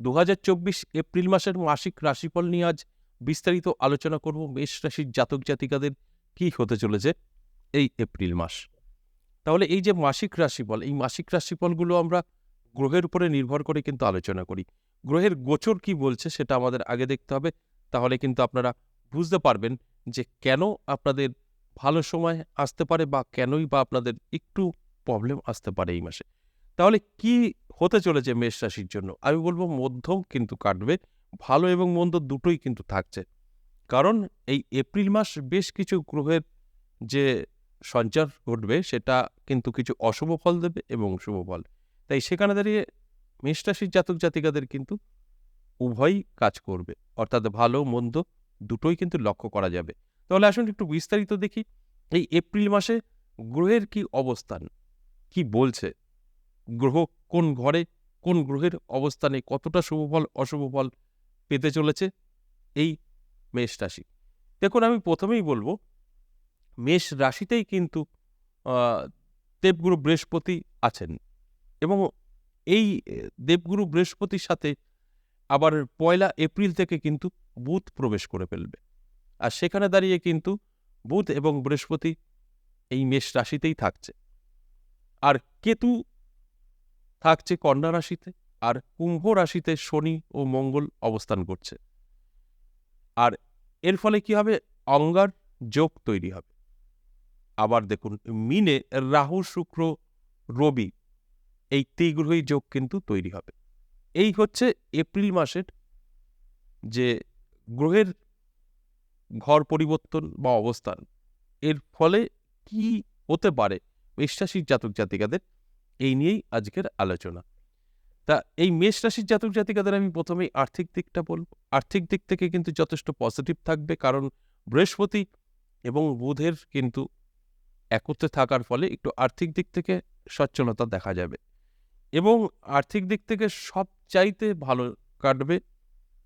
দু হাজার চব্বিশ এপ্রিল মাসের মাসিক রাশিফল নিয়ে আজ বিস্তারিত আলোচনা করব মেষ রাশির জাতক জাতিকাদের কি হতে চলেছে এই এপ্রিল মাস। তাহলে এই যে মাসিক রাশিফল, এই মাসিক রাশিফলগুলো আমরা গ্রহের উপরে নির্ভর করে কিন্তু আলোচনা করি। গ্রহের গোচর কি বলছে সেটা আমাদের আগে দেখতে হবে। তাহলে কিন্তু আপনারা বুঝতে পারবেন যে কেন আপনাদের ভালো সময় আসতে পারে বা কেনই বা আপনাদের একটু প্রবলেম আসতে পারে এই মাসে। তাহলে কি হতে চলেছে মেষ রাশির জন্য। আমি বলব মধ্যম কিন্তু কাটবে, ভালো এবং মন্দ দুটোই কিন্তু থাকছে। কারণ এই এপ্রিল মাস বেশ কিছু গ্রহের যে সঞ্চার ঘটবে সেটা কিন্তু কিছু অশুভ ফল দেবে এবং শুভ ফল। তাই সেখানে দাঁড়িয়ে মেষ রাশির জাতক জাতিকাদের কিন্তু উভয়ই কাজ করবে। অর্থাৎ ভালো, মন্দ দুটোই কিন্তু লক্ষ্য করা যাবে। তাহলে আসুন একটু বিস্তারিত দেখি, এই এপ্রিল মাসে গ্রহের কি অবস্থান? কি বলছে? গ্রহ কোন ঘরে, কোন গ্রহের অবস্থানে কতটা শুভ ফল অশুভ ফল পেতে চলেছে? এই মেষ রাশি। দেখুন, আমি প্রথমেই বলব, মেষ রাশিতেই কিন্তু দেবগুরু বৃহস্পতি আছেন এবং এই দেবগুরু বৃহস্পতির সাথে আবার পয়লা এপ্রিল থেকে কিন্তু বুধ প্রবেশ করে ফেলবে। আর সেখানে দাঁড়িয়ে কিন্তু বুধ এবং বৃহস্পতি এই মেষ রাশিতেই থাকছে। আর কেতু থাকছে কন্যা রাশিতে আর কুম্ভ রাশিতে শনি ও মঙ্গল অবস্থান করছে। আর এর ফলে কি হবে? অঙ্গার যোগ তৈরি হবে। আবার দেখুন, মিনে রাহু, শুক্র, রবি এই ত্রিগ্রহী যোগ কিন্তু তৈরি হবে। এই হচ্ছে এপ্রিল মাসের যে গ্রহের ঘর পরিবর্তন বা অবস্থান, এর ফলে কি হতে পারে? রাশির জাতক জাতিকাদের এই নিয়েই আজকের আলোচনা। তা এই মেষ রাশির জাতক জাতিকাদের আমি প্রথমেই আর্থিক দিকটা বলব। আর্থিক দিক থেকে কিন্তু যথেষ্ট পজিটিভ থাকবে কারণ বৃহস্পতি এবং বুধের কিন্তু একত্রে থাকার ফলে একটু আর্থিক দিক থেকে সচ্ছলতা দেখা যাবে এবং আর্থিক দিক থেকে সবচাইতে ভালো কাটবে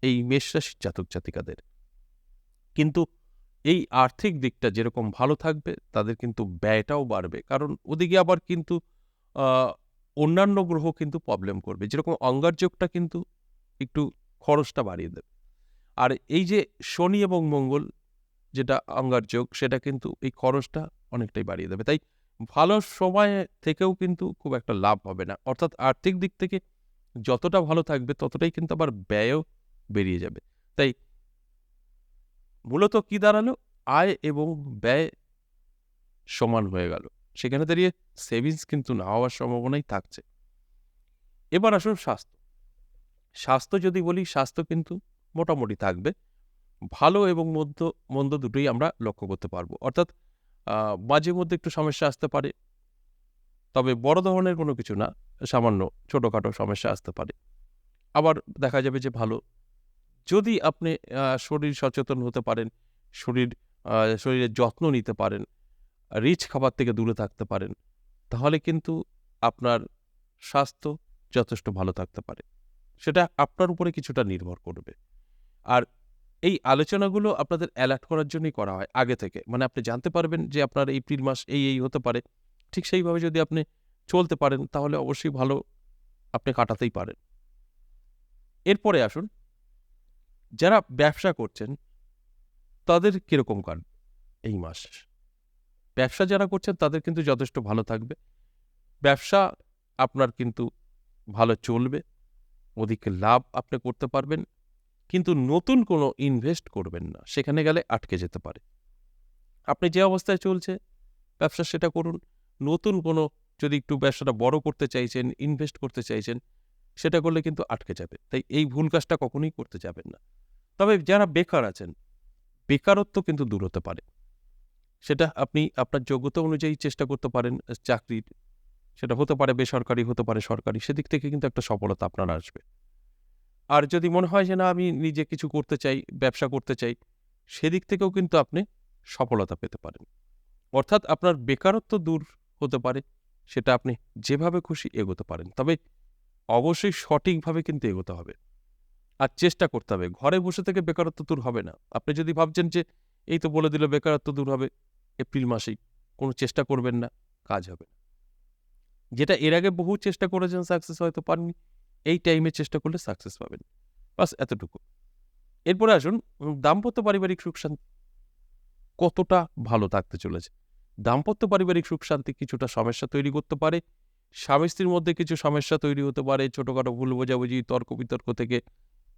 এই মেষ রাশির জাতক জাতিকাদের। কিন্তু এই আর্থিক দিকটা যেরকম ভালো থাকবে তাদের কিন্তু ব্যয়টাও বাড়বে। কারণ ওদিকে আবার কিন্তু অন্যান্য গ্রহ কিন্তু প্রবলেম করবে। যেরকম অঙ্গারযোগটা কিন্তু একটু খরচটা বাড়িয়ে দেবে। আর এই যে শনি এবং মঙ্গল যেটা অঙ্গারযোগ সেটা কিন্তু এই খরচটা অনেকটাই বাড়িয়ে দেবে। তাই ভালো সময় থেকেও কিন্তু খুব একটা লাভ হবে না। অর্থাৎ আর্থিক দিক থেকে যতটা ভালো থাকবে, ততটাই কিন্তু আবার ব্যয়ও বেরিয়ে যাবে। তাই মূলত কি দাঁড়াল? আয় এবং ব্যয় সমান হয়ে গেল। সেখানে দাঁড়িয়ে সেভিংস কিন্তু না হওয়ার সম্ভাবনাই থাকছে। এবার আসুন স্বাস্থ্য। স্বাস্থ্য যদি বলি, স্বাস্থ্য কিন্তু মোটামুটি থাকবে। ভালো এবং মধ্য, মন্দ দুটোই আমরা লক্ষ্য করতে পারব। অর্থাৎ মাঝে মধ্যে একটু সমস্যা আসতে পারে। তবে বড় ধরনের কোনো কিছু না, সামান্য ছোটোখাটো সমস্যা আসতে পারে। আবার দেখা যাবে যে ভালো। যদি আপনি শরীর সচেতন হতে পারেন, শরীর শরীরের যত্ন নিতে পারেন রিচ খাবার থেকে দূরে থাকতে পারেন, তাহলে কিন্তু আপনার স্বাস্থ্য যথেষ্ট ভালো থাকতে পারে। সেটা আপনার উপরে কিছুটা নির্ভর করবে। আর এই আলোচনাগুলো আপনাদের অ্যালার্ট করার জন্যই করা হয় আগে থেকে। মানে আপনি জানতে পারবেন যে আপনার এপ্রিল মাস এই এই হতে পারে। ঠিক সেইভাবে যদি আপনি চলতে পারেন, তাহলে অবশ্যই ভালো আপনি কাটাতেই পারেন। এরপরে আসুন, যারা ব্যবসা করছেন, তাদের কীরকম কাট এই মাস? ব্যবসা যারা করছেন তাদের কিন্তু যথেষ্ট ভালো থাকবে। ব্যবসা আপনার কিন্তু ভালো চলবে ওদিকে লাভ আপনি করতে পারবেন, কিন্তু নতুন কোনো ইনভেস্ট করবেন না, সেখানে গেলে আটকে যেতে পারে। আপনি যে অবস্থায় চলছে, ব্যবসা সেটা করুন। নতুন কোনো যদি একটু ব্যবসাটা বড় করতে চাইছেন ইনভেস্ট করতে চাইছেন, সেটা করলে কিন্তু আটকে যাবে। তাই এই ভুল কাজটা কখনোই করতে যাবেন না। তবে যারা বেকার আছেন, বেকারত্ব কিন্তু দূর হতে পারে। সেটা আপনি আপনার যোগ্যতা অনুযায়ী চেষ্টা করতে পারেন চাকরির। সেটা হতে পারে বেসরকারি, হতে পারে সরকারি, সেদিক থেকে কিন্তু একটা সফলতা আপনার আসবে। আর যদি মনে হয় যে না, আমি নিজে কিছু করতে চাই, ব্যবসা করতে চাই, সেদিক থেকেও কিন্তু আপনি সফলতা পেতে পারেন। অর্থাৎ আপনার বেকারত্ব দূর হতে পারে, সেটা আপনি যেভাবে খুশি এগোতে পারেন, তবে অবশ্যই সঠিকভাবে কিন্তু এগোতে হবে। আর চেষ্টা করতে হবে, ঘরে বসে থেকে বেকারত্ব দূর হবে না। আপনি যদি ভাবছেন যে, এই তো বলে দিল বেকারত্ব দূর হবে। এপ্রিল মাসেই। কোনো চেষ্টা করবেন না, কাজ হবে না। যেটা এর আগে বহু চেষ্টা করেছেন সাকসেস হয়তো পাননি, এই টাইমে চেষ্টা করলে সাকসেস পাবেন। বাস এতটুকু। এরপরে আসুন দাম্পত্য পারিবারিক সুখ শান্তি কতটা ভালো থাকতে চলেছে। দাম্পত্য পারিবারিক সুখ শান্তি কিছুটা সমস্যা তৈরি করতে পারে। স্বামী স্ত্রীর মধ্যে কিছু সমস্যা তৈরি হতে পারে, ছোটোখাটো ভুল বোঝাবুঝি, তর্ক বিতর্ক থেকে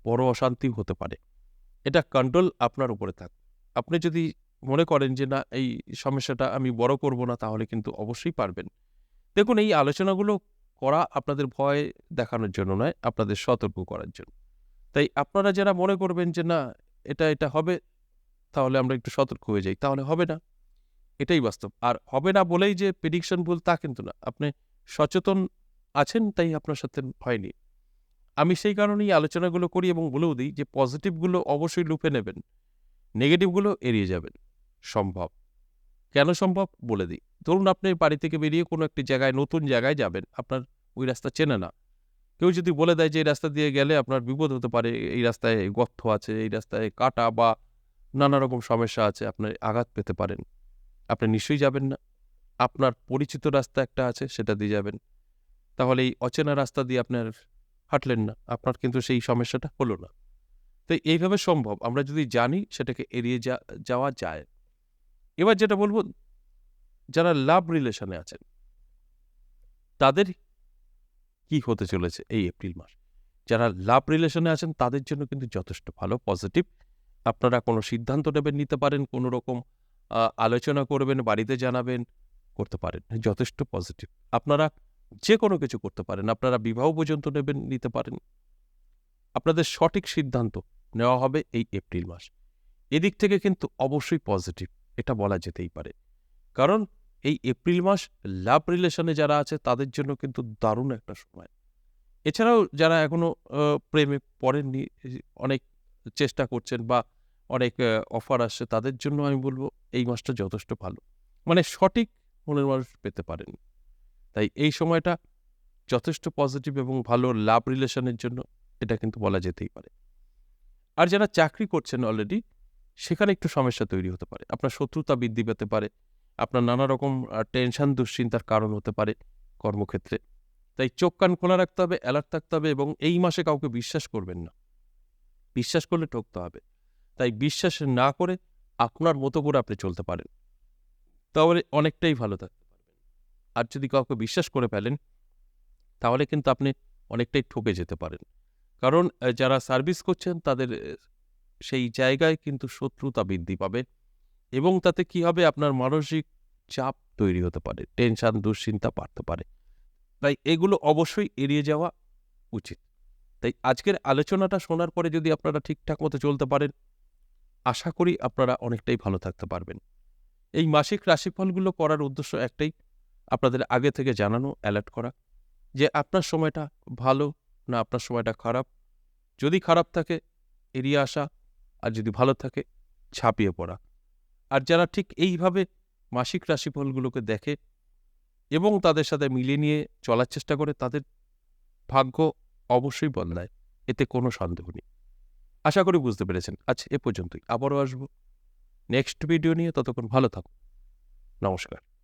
বড় অশান্তি হতে পারে। এটা কন্ট্রোল আপনার উপরে থাক আপনি যদি মনে করেন যে, না, এই সমস্যাটা আমি বড় করব না, তাহলে কিন্তু অবশ্যই পারবেন। দেখুন, এই আলোচনাগুলো করা আপনাদের ভয় দেখানোর জন্য নয়, আপনাদের সতর্ক করার জন্য। তাই আপনারা যারা মনে করবেন যে, না, এটা এটা হবে, তাহলে আমরা একটু সতর্ক হয়ে যাই। তাহলে হবে না। এটাই বাস্তব। আর হবে না বলেই যে প্রেডিকশন ভুল তা কিন্তু না। আপনি সচেতন আছেন, তাই আপনার সাথে হয়নি। আমি সেই কারণেই আলোচনাগুলো করি এবং বলেও দিই যে পজিটিভগুলো অবশ্যই লুপে নেবেন নেগেটিভগুলো এড়িয়ে যাবেন। সম্ভব? কেন সম্ভব? বলে দিই। ধরুন আপনি বাড়ি থেকে বেরিয়ে কোনো একটি জায়গায়, নতুন জায়গায় যাবেন, আপনার ওই রাস্তা চেনে না। কেউ যদি বলে দেয় যে, এই রাস্তা দিয়ে গেলে আপনার বিপদ হতে পারে, এই রাস্তায় গর্ত আছে, এই রাস্তায় কাটা বা নানা রকম সমস্যা আছে আপনার আঘাত পেতে পারেন। আপনি নিশ্চয়ই যাবেন না। আপনার পরিচিত রাস্তা একটা আছে, সেটা দিয়ে যাবেন। তাহলে এই অচেনা রাস্তা দিয়ে আপনার হাঁটলেন না। আপনার কিন্তু সেই সমস্যাটা হলো না। তো এইভাবে সম্ভব। আমরা যদি জানি, সেটাকে এড়িয়ে যাওয়া যায়। এবার যেটা বলব, যারা লাভ রিলেশনে আছেন, তাদের কি হতে চলেছে এই এপ্রিল মাস? যারা লাভ রিলেশনে আছেন, তাদের জন্য কিন্তু যথেষ্ট ভালো পজিটিভ আপনারা কোনো সিদ্ধান্ত নেবেন, নিতে পারেন, কোনো রকম আলোচনা করবেন, বাড়িতে জানাবেন, করতে পারেন। যথেষ্ট পজিটিভ আপনারা যে কোনো কিছু করতে পারেন। আপনারা বিবাহ পর্যন্ত নেবেন, নিতে পারেন। আপনাদের সঠিক সিদ্ধান্ত নেওয়া হবে এই এপ্রিল মাস। এদিক থেকে কিন্তু অবশ্যই পজিটিভ এটা বলা যেতেই পারে। কারণ এই এপ্রিল মাস লাভ রিলেশনে যারা আছে তাদের জন্য কিন্তু দারুণ একটা সময়। এছাড়াও যারা এখনও আহ, প্রেমে পড়েননি অনেক চেষ্টা করছেন বা অনেক অফার আসছে তাদের জন্য আমি বলব এই মাসটা যথেষ্ট ভালো। মানে সঠিক মনের মানুষ পেতে পারেন। তাই এই সময়টা যথেষ্ট পজিটিভ এবং ভালো লাভ রিলেশনের জন্য এটা কিন্তু বলা যেতেই পারে। আর যারা চাকরি করছেন অলরেডি সেখানে একটু সমস্যা তৈরি হতে পারে। আপনার শত্রুতা বৃদ্ধি পেতে পারে। আপনার নানা রকম টেনশন দুশ্চিন্তার কারণ হতে পারে কর্মক্ষেত্রে। তাই চোখ, কান খোলা রাখতে হবে অ্যালার্ট থাকতে হবে এবং এই মাসে কাউকে বিশ্বাস করবেন না। বিশ্বাস করলে ঠকতে হবে। তাই বিশ্বাস না করে আপনার মতো করে আপনি চলতে পারেন। তাহলে অনেকটাই ভালো থাকতে আর যদি কাউকে বিশ্বাস করে ফেলেন, তাহলে কিন্তু আপনি অনেকটাই ঠকে যেতে পারেন। কারণ যারা সার্ভিস করছেন, তাদের সেই জায়গায় কিন্তু শত্রুতা বৃদ্ধি পাবে এবং তাতে কি হবে? আপনার মানসিক চাপ তৈরি হতে পারে, টেনশন, দুশ্চিন্তা বাড়তে পারে। তাই এগুলো অবশ্যই এড়িয়ে যাওয়া উচিত। তাই আজকের আলোচনাটা শোনার পরে যদি আপনারা ঠিকঠাক মতো চলতে পারেন, আশা করি আপনারা অনেকটাই ভালো থাকতে পারবেন। এই মাসিক রাশিফলগুলো করার উদ্দেশ্য একটাই, আপনাদের আগে থেকে জানানো, অ্যালার্ট করা যে আপনার সময়টা ভালো না আপনার সময়টা খারাপ। যদি খারাপ থাকে, এড়িয়ে আসা আর যদি ভালো থাকে ছাপিয়ে পড়া। আর যারা ঠিক এইভাবে মাসিক রাশিফলগুলোকে দেখে এবং তাদের সাথে মিলিয়ে নিয়ে চলার চেষ্টা করে, তাদের ভাগ্য অবশ্যই বদলায়। এতে কোনো সন্দেহ নেই। আশা করি বুঝতে পেরেছেন। আচ্ছা এ পর্যন্তই। আবারও আসব। নেক্সট ভিডিও নিয়ে ততক্ষণ ভালো থাকুন। নমস্কার।